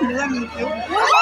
Wow!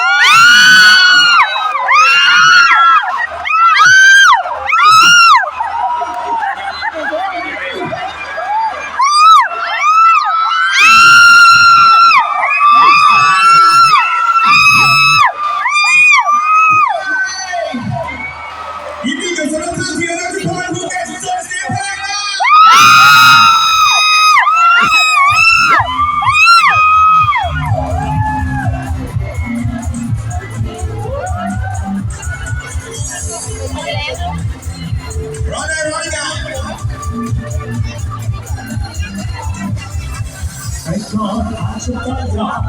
I thought I should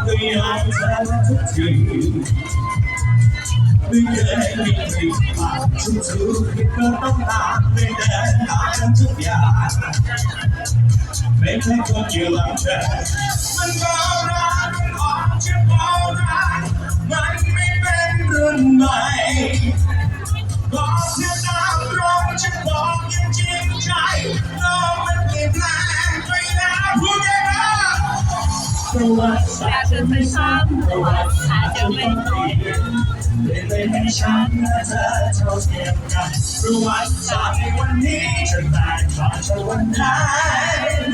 the too to I'm not you. ประวัติศาสตร์จะไม่ซ้ำประวัติศาสตร์จะไม่เปลี่ยนเลยนไปให้ฉันและเธอเท่าเทียมกันประวัติศาสตร์ในวันนี้จะแตกต่างจากวันนั้น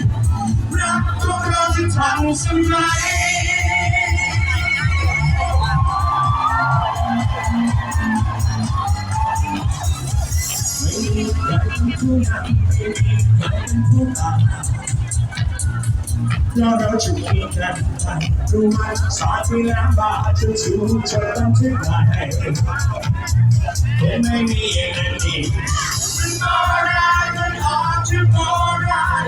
รักของเราที่ทันสมัยไม่มีใครเป็นผู้น แล้วเราจะคิดกันทันรู้ไหมสาที่แล้วบาจะถูกเธอทำที่ไหนเห็นไม่มีอย่างนั้นอีกมันโบราณมันออกจะโบราณ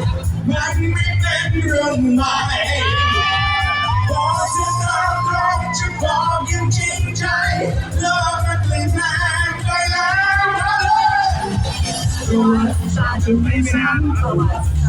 มันไม่เป็นเรุ่นใหม่บอกจะตามตรงจะบอกอย่างจริงใจโลกมันเปลี่ยนแปลงไปแล้วระวัติศาสตร์จะไม่ซ้ำประวัติ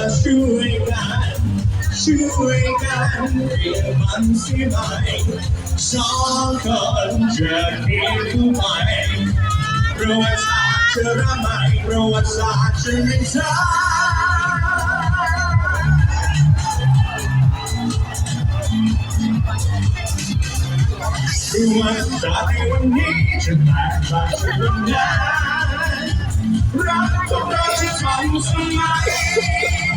ช่วยกันช่วยกันเรียนมันสิไหมสองคนจะคิดใหม่ประวัติศาสตร์จะระไหมประวัติศาสตร์จะไม่ช้า ประวัติศาสตร์ในวันนี้จะแตกต่างจากวันนั้น รักของเราจะทำสมัย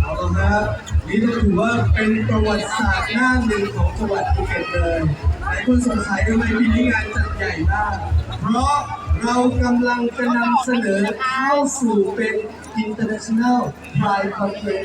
เอาละครับนี่ก็ถือว่าเป็นประวัติศาสตร์หน้าหนึ่งของจังหวัดภูเก็ตเลยหลายคนสงสัยทำไมปีนี้งานจัดใหญ่มาก เพราะเรากำลังจะนำเสนอเข้าสู่เป็น international pride Conference